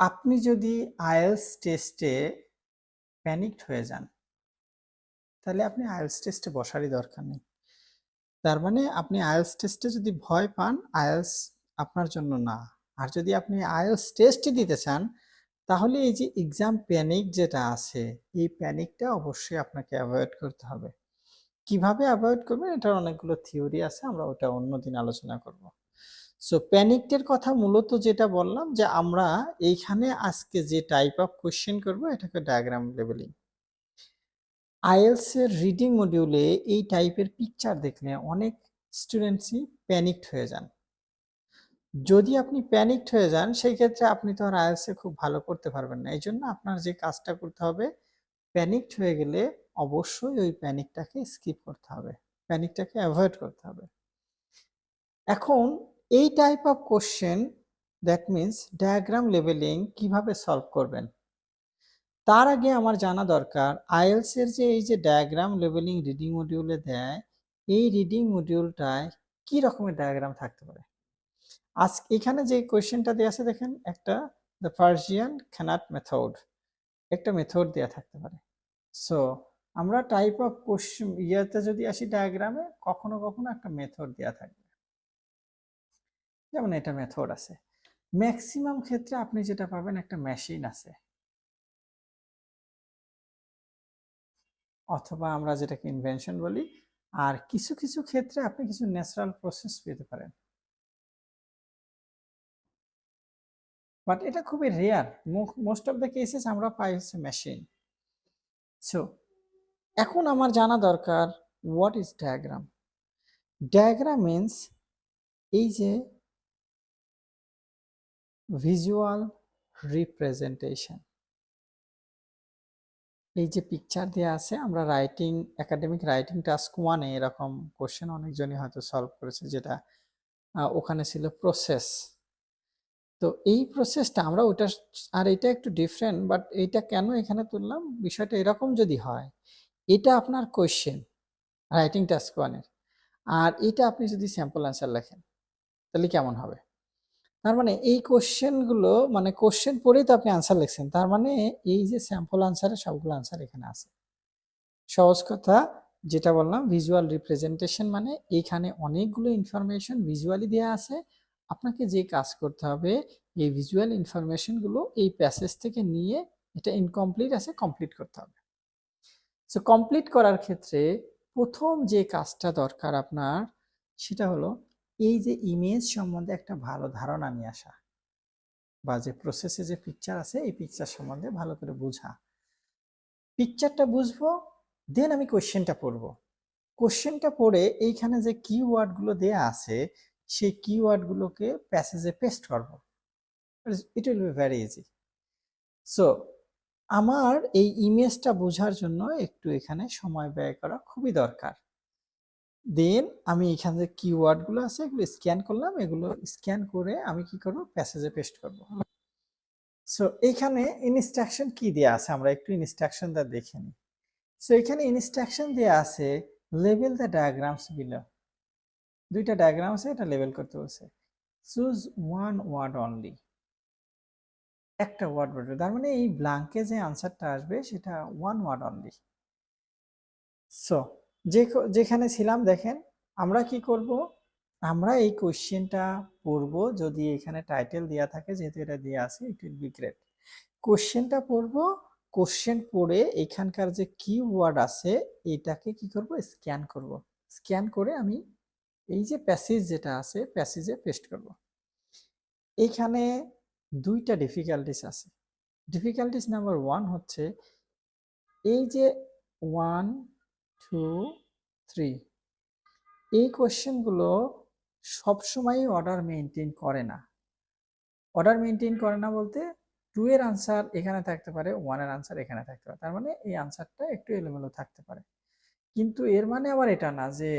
আপনি যদি আয়েলস টেস্টে প্যানিকড হয়ে যান, তাহলে আপনি আইএলটিএস টেস্টে বসারই দরকার নেই। তার মানে আপনি আইএলটিএস টেস্টে যদি ভয় পান আয়েলস আপনার জন্য না। আর যদি আপনি আয়েলস টেস্টই দিতে চান, তাহলে এই যে এক্সাম প্যানিক যেটা আছে, এই প্যানিকটা অবশ্যই আপনাকে অ্যাভয়েড করতে হবে। কীভাবে অ্যাভয়েড করবেন, এটার অনেকগুলো থিওরি আছে, আমরা ওটা অন্যদিন আলোচনা করব। সো প্যানিকটের কথা মূলত যেটা বললাম যে, আমরা এইখানে আজকে যে টাইপ অফ কোশ্চেন করব, এটাকে ডায়াগ্রাম লেভেলিং আইএলস এর রিডিং মডিউলে এই টাইপের পিকচার দেখলে অনেক স্টুডেন্টসই প্যানিকড হয়ে যান। যদি আপনি প্যানিকড হয়ে যান, সেই ক্ষেত্রে আপনি তো আর আইএলস এ খুব ভালো করতে পারবেন না। এই জন্য আপনার যে কাজটা করতে হবে প্যানিকড হয়ে গেলে অবশ্যই ওই প্যানিকটাকে স্কিপ করতে হবে। প্যানিকটাকে অ্যাভয়েড করতে হবে। এখন এই type of question that means diagram leveling কীভাবে সলভ করবেন? তার আগে আমার জানা দরকার আইএলস এর যে এই যে ডায়াগ্রাম লেভেলিং রিডিং মডিউলে দেয়, এই রিডিং মডিউলটায় কি রকমের ডায়াগ্রাম থাকতে পারে? আজ এখানে যে কোয়েশ্চেনটা দেওয়া আছে দেখেন, একটা দ্য পার্সিয়ান খ্যানাট মেথড একটা মেথড দেওয়া থাকতে পারে। সো আমরা টাইপ অফ কোশ্চেন ইয়েতে যদি আসি ডায়াগ্রামে কখনো কখনো একটা মেথড দেওয়া থাকবে। যেমন এটা মেথড আছে। ম্যাক্সিমাম ক্ষেত্রে আপনি যেটা পাবেন একটা মেশিন আছে। অথবা আমরা যেটাকে ইনভেনশন বলি, আর কিছু কিছু ক্ষেত্রে আপনি কিছু ন্যাচারাল প্রসেস পেতে পারেন। বাট এটা খুবই rare most of the cases আমরা পাই হচ্ছে মেশিন সো এখন আমার জানা দরকার what is diagram diagram means এই যে ভিজুয়াল রিপ্রেজেন্টেশন এই যে পিকচার দেওয়া আছে, আমরা রাইটিং একাডেমিক রাইটিং টাস্ক ওয়ানে এরকম কোশ্চেন অনেকজনই হয়তো সলভ করেছে, যেটা ওখানে ছিল প্রসেস তো এই প্রসেসটা আমরা ওটা আর এটা একটু ডিফারেন্ট বাট এইটা কেন এখানে তুললাম? বিষয়টা এরকম যদি হয়, এটা আপনার কোয়েশ্চেন রাইটিং টাস্ক ওয়ানের আর এটা আপনি যদি স্যাম্পল অ্যান্সার লেখেন, তাহলে কেমন হবে? তার মানে এই কোশ্চেনগুলো মানে কোশ্চেন পড়েই তো আপনি আনসার লিখছেন। তার মানে এই যে স্যাম্পল আনসারে সবগুলো আনসার এখানে আছে। সহজ কথা যেটা বললাম ভিজুয়াল রিপ্রেজেন্টেশন মানে এখানে অনেকগুলো ইনফরমেশন ভিজুয়ালি দেওয়া আছে। আপনাকে যে কাজ করতে হবে, এই ভিজুয়াল ইনফরমেশনগুলো এই প্যাসেজ থেকে নিয়ে এটা ইনকমপ্লিট আছে কমপ্লিট করতে হবে। সো কমপ্লিট করার ক্ষেত্রে প্রথম যে কাজটা দরকার আপনার, সেটা হলো এই যে ইমেজ সম্বন্ধে একটা ভালো ধারণা নিয়ে আসা বা যে প্রসেসে যে পিকচার আছে, এই পিকচার সম্বন্ধে ভালো করে বোঝা। পিকচারটা বুঝব দেন আমি কোশ্চেনটা পড়ব। কোশ্চেনটা পড়ে এইখানে যে কিওয়ার্ডগুলো দেয়া আছে, সেই কিওয়ার্ডগুলোকে প্যাসেজে পেস্ট করব। It will be very easy so আমার এই ইমেজটা বোঝার জন্য একটু এখানে সময় ব্যয় করা খুবই দরকার। দেন আমি এখানে যে কিওয়ার্ডগুলো আছে, এগুলো স্ক্যান করলাম, এগুলো স্ক্যান করে আমি কি করব? প্যাসেজে পেস্ট করব। সো এখানে ইনস্ট্রাকশন কি দেয়া আছে? আমরা একটু ইনস্ট্রাকশনটা দেখে নিই। সো এখানে ইনস্ট্রাকশন দেয়া আছে লেভেল দ্য ডায়াগ্রামস বিলো দুইটা ডায়াগ্রাম আছে, এটা লেভেল করতে বলছে। চুজ ওয়ান ওয়ার্ড অনলি একটা ওয়ার্ড বলবে তার মানে এই ব্লাঙ্কে যে আনসারটা আসবে, সেটা ওয়ান ওয়ার্ড অনলি সো যে যেখানে ছিলাম, দেখেন, আমরা কি করব? আমরা এই কোশ্চেনটা পড়ব যদি এখানে টাইটেল দেওয়া থাকে, যেহেতু এটা দেওয়া আছে ইট উইল বি গ্রেট কোশ্চেনটা পড়ব কোশ্চেন পড়ে এখানকার যে কি ওয়ার্ড আছে, এটাকে কি করব? স্ক্যান করব। স্ক্যান করে আমি এই যে প্যাসেজ যেটা আছে প্যাসেজে পেস্ট করব। এইখানে দুইটা ডিফিকাল্টিস আছে। ডিফিকাল্টিস নাম্বার ওয়ান হচ্ছে, এই যে ওয়ান টু থ্রি এই কোয়েশ্চেনগুলো সবসময়ই অর্ডার মেনটেন করে না। অর্ডার মেনটেন করে না বলতে টু এর আনসার এখানে থাকতে পারে ওয়ানের আনসার এখানে থাকতে পারে। তার মানে এই আনসারটা একটু এলোমেলো থাকতে পারে। কিন্তু এর মানে আবার এটা না যে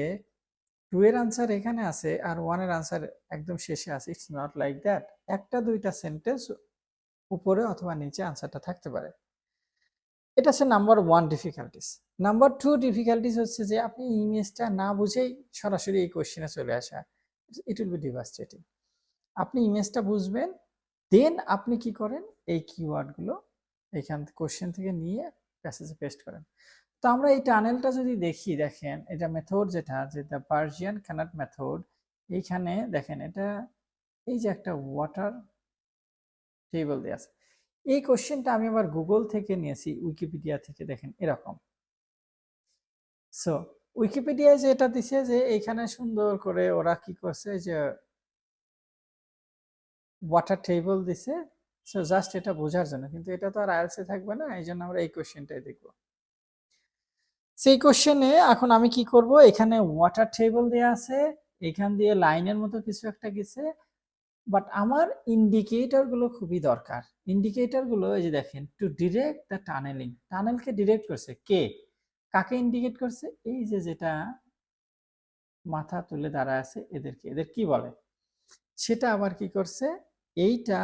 টু এর আনসার এখানে আছে আর ওয়ানের আনসার একদম শেষে আছে। ইটস নট লাইক দ্যাট একটা দুইটা সেন্টেন্স উপরে অথবা নিচে আনসারটা থাকতে পারে। এটা হচ্ছে number one difficulties number two difficulties হচ্ছে যে আপনি ইমেজটা না বুঝেই সরাসরি এই কোশ্চেনে চলে আসা। ইট উইল বি ডিভাস্টেটিং আপনি ইমেজটা বুঝবেন দেন আপনি কি করেন? এই কিওয়ার্ডগুলো এখান কোশ্চেন থেকে নিয়ে প্যাসেজে পেস্ট করেন। তো আমরা এই টানেলটা যদি দেখি, দেখেন, এটা মেথড যেটা, যে দ্য পার্সিয়ান ক্যানাট মেথড এইখানে দেখেন এটা, এই যে একটা ওয়াটার টেবল দেওয়া আছে। এই কোশ্চেনটা আমি আবার গুগল থেকে নিয়েছি উইকিপিডিয়া থেকে, দেখেন এরকম। সো উইকিপিডিয়ায় যে এটা দিছে যে এইখানে সুন্দর করে ওরা কি করছে যে ওয়াটার টেবল দিছে সো জাস্ট এটা বোঝার জন্য, কিন্তু এটা তো আর আইএলসে থাকবে না এই জন্য আমরা এই কোশ্চেনটাই দেখব। সেই কোশ্চেনে এখন আমি কি করব, এখানে ওয়াটার টেবল দেয়া আছে, এখান দিয়ে লাইনের মতো কিছু একটা গেছে বাট আমার ইন্ডিকেটরগুলো খুবই দরকার। ইন্ডিকেটরগুলো এই যে দেখেন টু ডিরেক্ট দ্য টানেলিং টানেলকে ডিরেক্ট করছে কে? কাকে ইন্ডিকেট করছে? এই যে যেটা মাথা তুলে দাঁড়ায় আছে এদেরকে। এদের কি বলে? সেটা আবার কি করছে? এইটা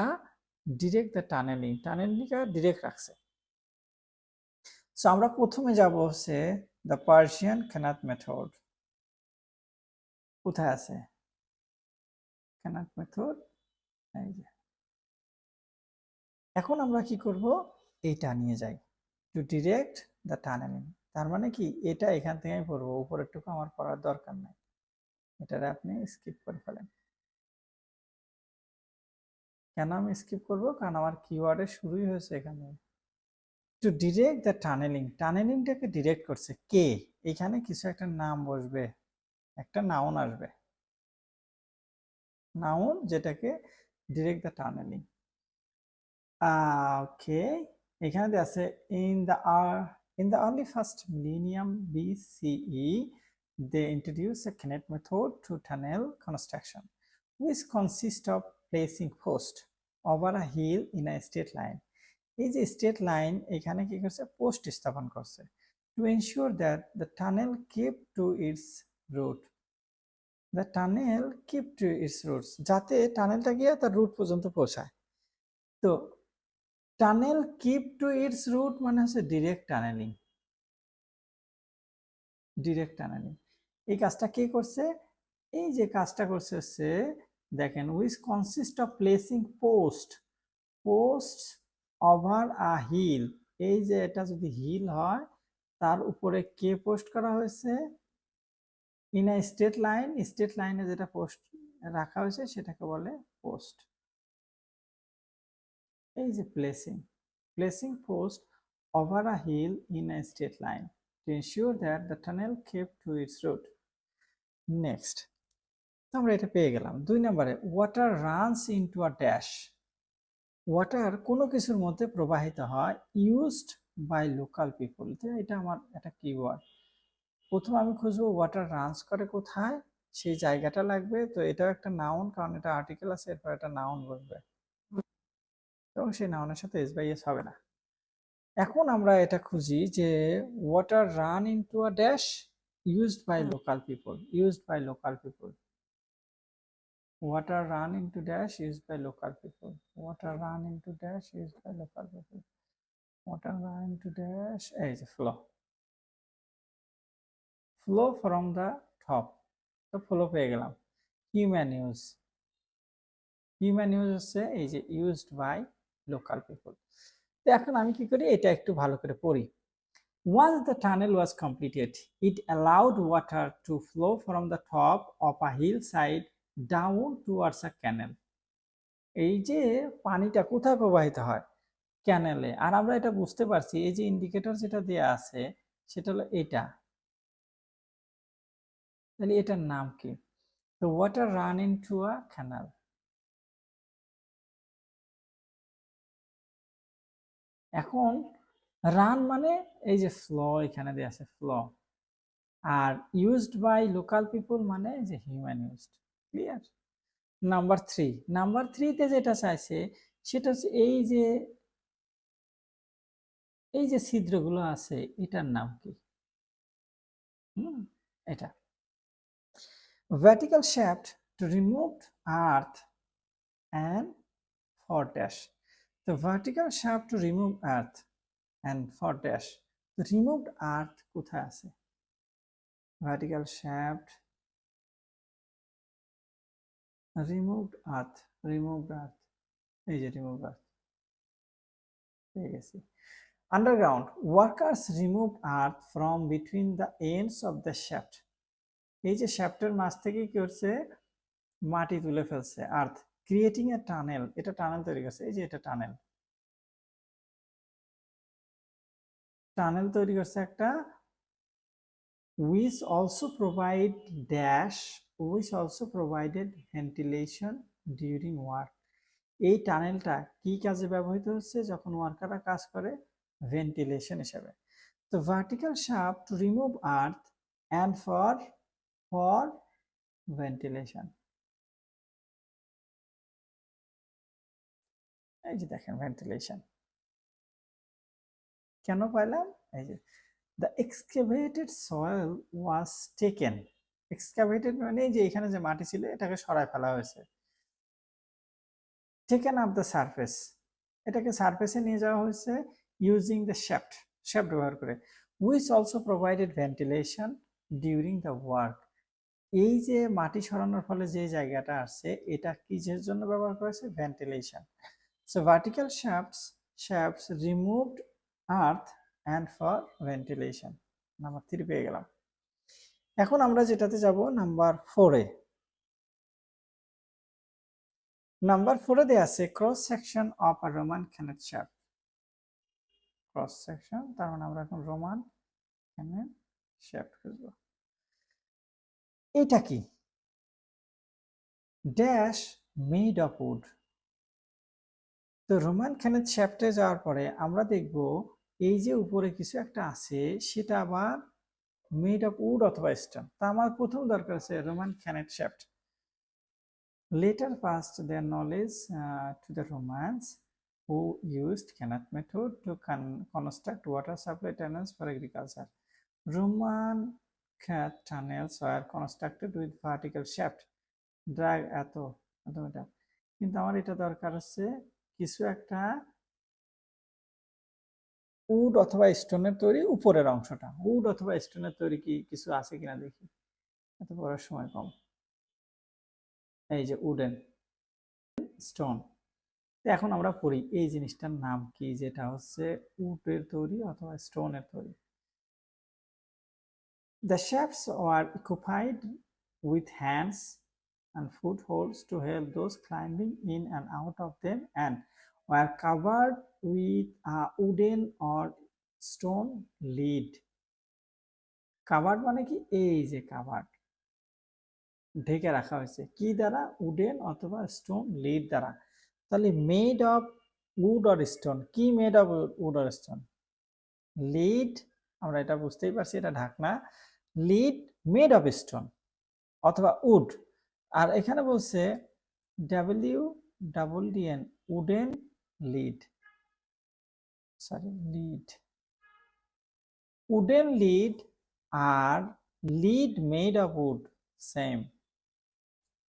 ডিরেক্ট দ্য টানেলিং টানেলিংটা ডিরেক্ট রাখছে। সো আমরা প্রথমে যাব হচ্ছে দ্য পার্সিয়ান খেনাত মেথড কোথায় আছে? ক্যানাট মেথড এখন আমরা কি করব? এইটা নিয়ে যাই। টু ডিরেক্ট দ্য টানেলিং তার মানে কি? এটা এখান থেকে আমি পড়ব। উপরেরটুকু আমার পড়ার দরকার নাই। এটারে আপনি স্কিপ করে ফেলেন। কেন আমি স্কিপ করব? কারণ আমার কিওয়ার্ডের শুরুই হয়েছে এখানে। টু ডিরেক্ট দ্য টানেলিং টানেলিংটাকে ডিরেক্ট করছে কে? এখানে কিছু একটা নাম বসবে। একটা নাউন আসবে। নাউন যেটাকে ডিরেক্ট দ্য টানেলিং ওকে এখানে দেয়া আছে in the R in the early first millennium BCE they introduced a Kennett method to tunnel construction which consists of placing post over a hill in a straight line এই যে straight line এখানে কি করছে post স্থাপন করছে to ensure that the tunnel keep to its route the tunnel keep to its routes যাতে টানেলটা গিয়ে তার রুট পর্যন্ত পৌঁছায়। তো tunnel keep to its route মানে হচ্ছে ডিরেক্ট টানেলিং ডিরেক্ট টানেলিং এই কাজটা কে করছে? এই যে কাজটা করছে হচ্ছে, দেখেন which consist of placing post post over a hill এই যে এটা যদি হিল হয়, তার উপরে কে পোস্ট করা হয়েছে? In a state line state লাইনে যেটা পোস্ট রাখা হয়েছে সেটাকে বলে পোস্ট এই যে placing placing post over a hill in a straight line to ensure that the tunnel kept to its. Next আমরা এটা পেয়ে গেলাম। দুই নম্বরে water runs into a dash water কোনো কিছুর মধ্যে প্রবাহিত হয় ইউজড বাই লোকাল পিপল এটা আমার একটা কিওয়ার্ড প্রথম আমি খুঁজবো ওয়াটার রানস করে কোথায় সেই জায়গাটা লাগবে। তো এটাও একটা নাউন কারণ এটা আর্টিকেল আছে এরপর একটা নাউন বসবে। এবং সেই নাউনের সাথে এস বাই এস হবে না। এখন আমরা এটা খুঁজি যে water run into a dash used by local people used by local people water run into dash used by local people water run into dash used by local people water run into dash এই যে flow flow from the top তো flow পেয়ে গেলাম human use human use হচ্ছে এই যে used by local people তো এখন আমি কি করি এটা একটু ভালো করে পড়ি Once the tunnel was completed, it allowed water to flow from the top of a hillside down towards a canal. এই যে পানিটা কোথায় প্রবাহিত হয় ক্যানেলে আর আমরা এটা বুঝতে পারছি এই যে ইন্ডিকেটর যেটা দেয়া আছে সেটা হলো এটা তাহলে এটার নাম কি? তো water run into a canal এখন রান মানে এই যে ফ্ল এখানে দেওয়া আছে ফ্ল আর ইউজড বাই লোকাল পিপল মানে যে human used clear number three number থ্রিতে যেটা চাইছে, সেটা হচ্ছে এই যে এই যে ছিদ্রগুলো আছে, এটার নাম কি? হুম, এটা। Vertical shaft to remove earth and for dash the vertical shaft to remove earth and for dash the removed earth কোথায় আছে vertical shaft removed earth removed earth এই যে রিমুভ আর্থ পেয়ে গেছি underground workers remove earth from between the ends of the shaft এই যে শ্যাফটের মাছ থেকে কি করছে? মাটি তুলে ফেলছে। আর্থ ক্রিয়েটিং এ টানেল এটা টানেল তৈরি করছে। এই যে এটা টানেল টানেল তৈরি করছে একটা which also provide dash, which also provided ventilation during work. এই টানেলটা কি কাজে ব্যবহৃত হচ্ছে? যখন ওয়ার্কাররা কাজ করে ভেন্টিলেশন হিসাবে। তো vertical shaft to remove earth and for for ventilation এই যে দেখেন ভেন্টিলেশন কেন পাইলাম? এই যে the excavated soil was taken excavated মানে যে এখানে যে মাটি ছিল, এটাকে সরায় ফেলা হয়েছে। টেকেন আপ দ্য সারফেস এটাকে সারফেসে নিয়ে যাওয়া হয়েছে ইউজিং দ্য শ্যাফট শ্যাফট ব্যবহার করে which also provided ventilation during the work এই যে মাটি সরানোর ফলে যে জায়গাটা আসছে, এটা কিসের জন্য ব্যবহার করেছে? Ventilation so vertical shafts shafts removed earth and for ventilation number three পেয়ে গেলাম। এখন আমরা যেটাতে যাব নাম্বার ফোরে নাম্বার ফোরে দেওয়া আছে cross section of a Roman qanat shaft cross section তার মানে আমরা এখন রোমান ক্যানেট শ্যাফট খুঁজব। এটা কি? ড্যাশ মেড অফ উড তো রোমান ক্যানেট শ্যাফটে যাওয়ার পরে আমরা দেখব এই যে উপরে কিছু একটা আছে, সেটা আবার মেড অফ উড অথবা স্টোন তা আমার প্রথম দরকার আছে Roman qanat shaft later passed their knowledge to the Romans used Kenneth method to con- construct water supply tunnels for agriculture. Roman cat tunnels were constructed with vertical shaft. Drag, এত এত metre কিন্তু আমার এটা দরকার হচ্ছে কিছু একটা would অথবা স্টোনের তৈরি উপরের অংশটা। উড অথবা স্টোনের তৈরি কি কিছু আছে কিনা দেখি। এত পড়ার সময় কম। এই যে উডেন স্টোন এখন আমরা পড়ি, এই জিনিসটার নাম কি? যেটা হচ্ছে উডের তৈরি অথবা স্টোনের তৈরি। The shafts were occupied with hands and footholds to help those climbing in and out of them and were covered with a wooden or stone lid. Covered মানে কি এই যে কাভার্ড ঢেকে রাখা হয়েছে কি দ্বারা উডেন অথবা স্টোন লিড দ্বারা তাহলে made of wood or stone কি made of wood or stone lid আমরা এটা বুঝতেই পারছি এটা ঢাকনা লিড মেড অফ স্টোন অথবা উড। আর এখানে বলছে W double D N wooden lid. Sorry, lid. Wooden lid R lid made of wood, same.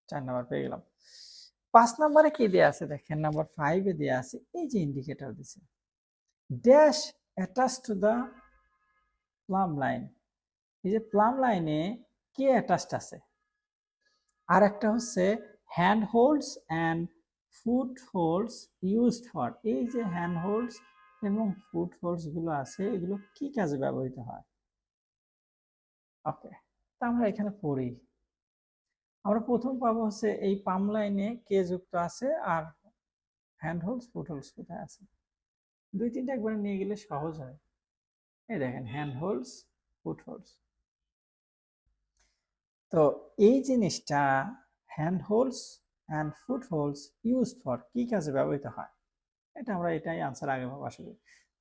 চার নাম্বার পেয়ে গেলাম। পাঁচ নাম্বারে কি দেওয়া আছে দেখেন? নাম্বার ফাইভে দেওয়া আছে। এই যে ইন্ডিকেটর দিছে। Dash attach to the plumb line এই যে প্লাম লাইনে কে অ্যাটাচড আছে? আর একটা হচ্ছে hand holds and foot holds used for এই যে হ্যান্ড হোল্ডস এবং ফুট হোল্ডসগুলো আছে, এগুলো কি কাজে ব্যবহৃত হয়? ওকে তা আমরা এখানে পড়ি। আমরা প্রথম পাবো হচ্ছে এই পাম লাইনে কে যুক্ত আছে আর হ্যান্ড হোলস ফুট হোলস কোথায় আছে? দুই তিনটা একবারে নিয়ে গেলে সহজ হয়। এই দেখেন হ্যান্ড হোলস ফুট হোলস তো এই জিনিসটা handholds and footholds use for কি কাজে ব্যবহৃত হয়? এটা আমরা এটাই আনসার আগে ভাবা আসবে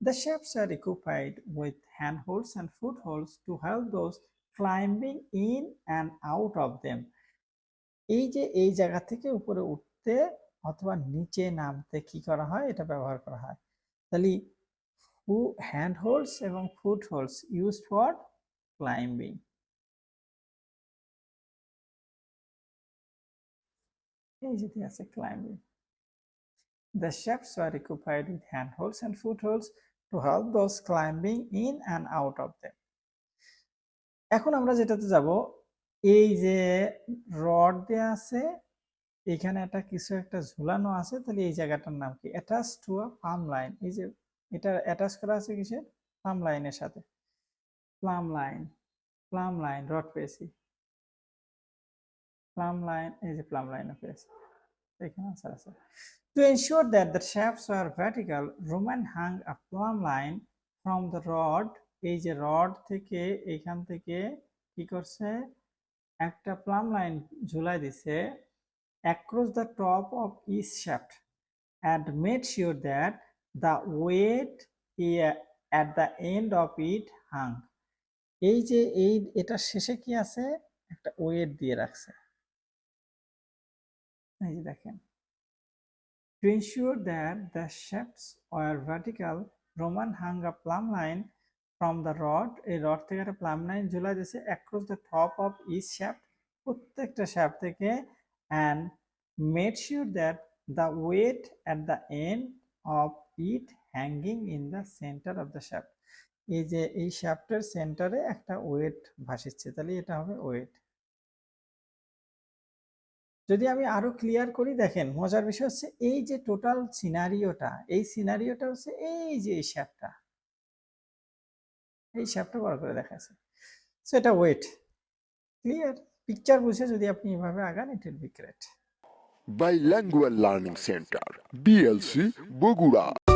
আর shafts with occupied with handholds and footholds to help those climbing in and out of them. এই যে এই জায়গা থেকে উপরে উঠতে অথবা নিচে নামতে কি করা হয়? এটা ব্যবহার করা হয়। তাহলে হ্যান্ড হোল্ডস এবং footholds use for climbing এই যেটি আছে climbing The shafts were occupied with handholds and footholds to help those climbing in and out of them. এখন আমরা যেটাতে যাব, এই যে রড দেয়া আছে, এখানে একটা কিছু একটা ঝুলানো আছে, তাহলে এই জায়গাটার নাম কি? Attach to a plumb line এই যে এটা অ্যাটাচ করা আছে কিসের? প্লাম লাইনের সাথে। Plumb line plumb line rod পেয়েছি। প্লাম লাইন এই যে প্লাম লাইনও পেয়েছি এখানে আনসার আছে To ensure that the shafts are vertical, Roman hung a plumb line from the rod. এই যে রড থেকে এখান থেকে কি করছে একটা প্লাম লাইন ঝুলাই দিছে across the top of each shaft and made sure that the weight i- at the end of it hung. এই যে এই এটা শেষে কি আছে একটা ওয়েট দিয়ে রাখছে এই দেখেন। To ensure that the shapes are vertical roman hang a plumb line from the rod এই রড থেকে একটা প্লাম লাইন ঝুলা যাচ্ছে across the top of each shape প্রত্যেকটা শ্যাপ থেকে and made sure that the weight at the end of it hanging in the centre of the shape এই যে, এই শ্যাপটার সেন্টারে একটা ওয়েট ভাসিচ্ছে, তাহলে এটা হবে ওয়েট যদি আমি আরও ক্লিয়ার করি, দেখেন মজার বিষয় হচ্ছে এই যে টোটাল সিনারিওটা এই সিনারিওটা হচ্ছে এই যে এই শ্যাপটা এই শ্যাপটা বড় করে দেখাচ্ছে। সো এটা ওয়েট ক্লিয়ার পিকচার বুঝে যদি আপনি এভাবে আগান it will be great bilingual learning centre BLC Bogura.